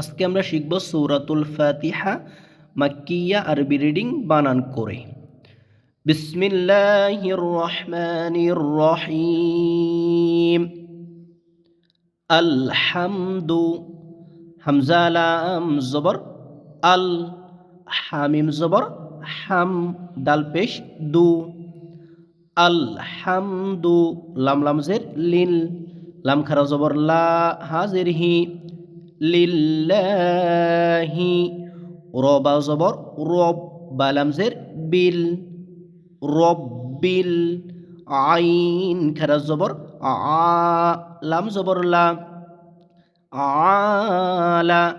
আজকে আমরা শিখব সৌরাতুল ফাতিহা মাক্কিয়া আরবি রিডিং বানান করে। বিসমিল্লাহির রহমানির রহিম আলহামদু হামজা লাম জবর, আল হামিম জবর, হাম দাল পেশ দু। আলহামদু লাম লাম জের লিল, লাম খারা জবর লা হাজির হি। লিল্লাহি। রবা জবর, রব বালাম জের বিল। রব্বিল আইন খারা জবর, আলাম লাম জবর লা। আলা,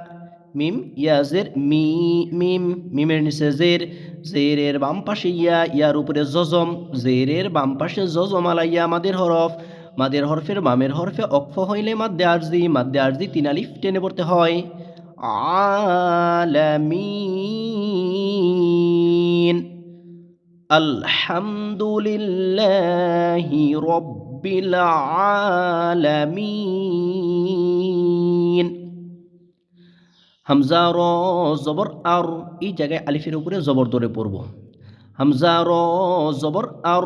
মিম, ইয়াজের মি, মিম, মিমের নিচে জের। জেরের বাম পাশে ইয়া, ইয়ার উপরে জজম। জেরের বাম পাশে জজম আলাইয়া আমাদের হরফ। মাদের হরফের মামের হরফে অক্ষ হইলে মাদ্দে আরজি মাদ্দে আরজি তিন আলিফ টেনে পড়তে হয়। আলামিন। আলহামদুলিল্লাহি রব্বিল আলামিন। হামজা, র, জবর, আর এই জায়গায় আলিফের উপরে জবর ধরে পড়ব। হামজা, র, জবর, আর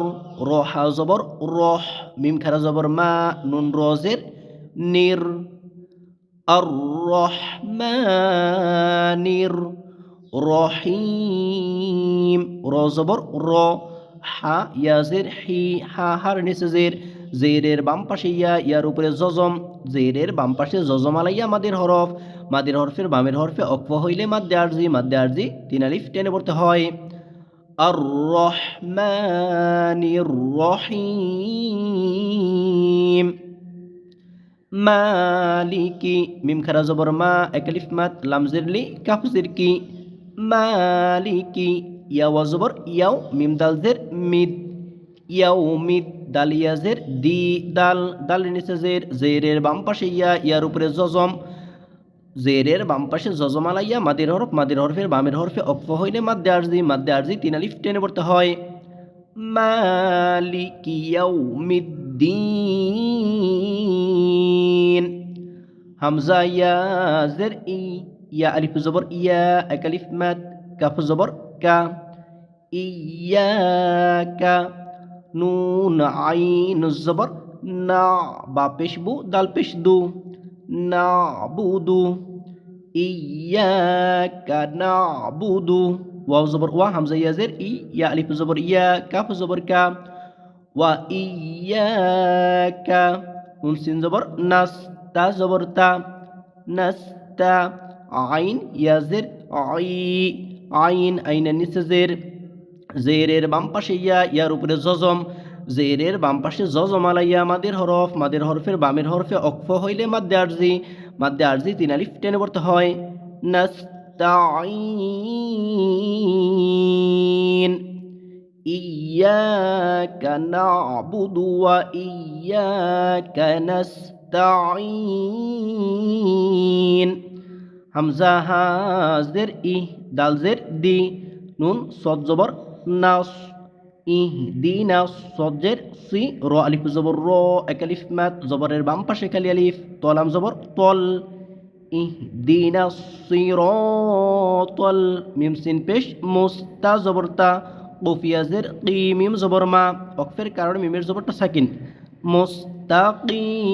রহা জবর রহ মিম, খারা, জবর, মা, নুন রজের নির, আর, রহমানির, রহিম, র, জবর, র, হা ইয়াজের হি, হা, হার, নিচে, জের, জেরের বাম পাশে, ইয়া, ইয়ার উপরে, জজম, জেরের বাম পাশে, জজম, আলাইয়া, মাদের হরফ, মাদের হরফের বামের হরফে, অক্ফ হইলে, মাদ্দে, আরজি মাদ্দে, আরজি, তিন আলিফ, টেনে পড়তে হয়। আর রহমানির রহিম মালিকি মিম খারা জবর মা একালিফ মাত লামজিরলি কাফজির কি মালিকি ইয়াওয়া জবর ইয়াও মিম দালজের মিদ ইয়াও মিদ দালিয়াজের দি দাল দাল নিচে জের জেরের বাম পাশে ইয়া ইয়ার উপরে জজম জেরের বাম পাশে জজম আলাইয়া মাদের হরফ, মাদের হরফের বামের হরফে অক্ফ হইলে মাদ্দে আরজি মাদ্দে আরজি তিন আলিফ টেনে পড়তে হয়। মালিকি ইয়াউমিদ্দিন। হামজা ইয়াজের ই, ইয়া, আলিফ জবর, ইয়া, এক আলিফ, মাদ, কাফ জবর, কা। ইয়াকা, নুন, আইন জবর, না, বা, পেশ, বু, দাল, পেশ, দু। না বুদু ইয়াকা না বুদু ওয়াও জবর ওয়া হামজা ইয়াজের ই ইয়া আলিফ জবর ইয়া কাফ জবর কা ওয়া ইয়াকা নুন সিন জবর নাস তা জবর তা নাস্তা আইন ইয়াজের আই আইন আইনের নিচে জের জেরের বাম পাশে ইয়া ইয়ার উপরে জজম জেরের বাম পাশে জজম আলাইয়া মাদের হরফ, মাদের হরফের বামের হরফে অক্ফ হইলে মাদ্দে আরজি মাদ্দে আরজি তিন আলিফ টেনে পড়তে হয়। নাস্তাইন নাবুদু ওয়া ইয়াকা নাস্তাইন হামজা হাজের ই, দালজের দি, নুন সদ জবর, নাস। ইহ দি নাস সজ্জের সি র আলিফ জবর র এক আলিফ মাত জবরের বাম পাশে খালি আলিফ তলাম জবর তল ইহ দি নাস সি র তল মিম সিন পেশ মুস্তা জবর তা কফিয়াজের কি মিম জবর মা অকফের কারণে মিমের জবরটা সাকিন মুস্তাকিম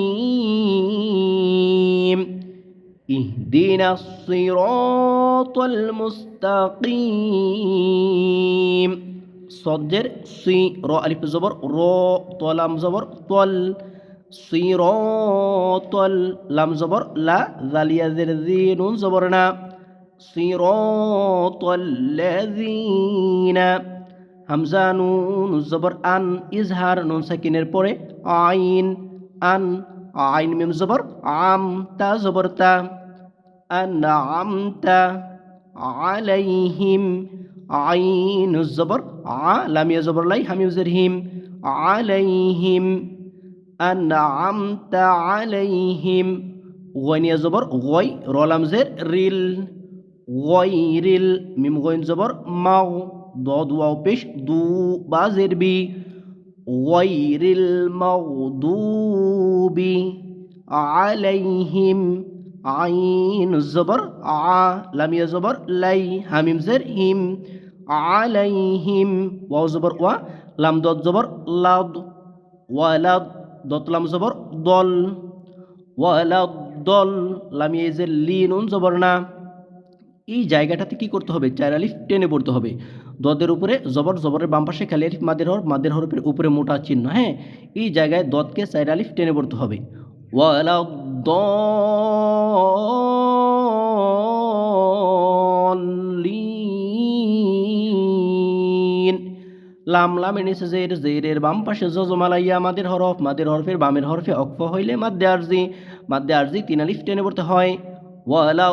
اهدنا الصراط المستقيم সজ্জের সুই, র, আলিফ জবর, র তলাম জবর, তল, সুই, র, তল, লাম জবর, লা, জালিয়াজের জি, নুন জবর না। সুই, র, তল হামজা, নুন জবর, আন, ইজহার, নুন সাকিনের পরে আইন, আন, আইন, মিম জবর, আম, তা জবর তা। আন আমতা আলাইহিম عين الزبر ع لم يزبر لي هم يزرهم عليهم. أنعمت عليهم. غين يزبر غي رولم زر ريل. غير الميم غين زبر ماو ضاد واو بيش دو بازر بي غير المغضوب عليهم. আইন জবর, আ, লামিয়া জবর, লাই, হামিম জের, হিম আলাইহিম ওয়াও জবর, ওয়া, লাম দত জবর, লাদ ওয়ালাদ দত লাম জবর, দল ওয়ালাদ দল, লামিয়া জের লি, নুন জবর না, এই জায়গাটাতে কি করতে হবে? চার আলিফ টেনে পড়তে হবে। দদের উপরে জবর, জবরের বাম পাশে খালি আলিফ, মাদের হরফ মাদের হরফের উপরে মোটা চিহ্ন হ্যাঁ? এই জায়গায় দদকে চার আলিফ টেনে পড়তে হবে। ওয়ালা দলিন লাম লামের নিচে জের, জেরের বাম পাশে জজমালাইয়া মাদের হরফ, মাদের হরফের বামের হরফে অক্ফ হইলে মাদ্দে আরজি মাদ্দে আরজি তিন আলিফ টেনে পড়তে হয়। ওয়ালা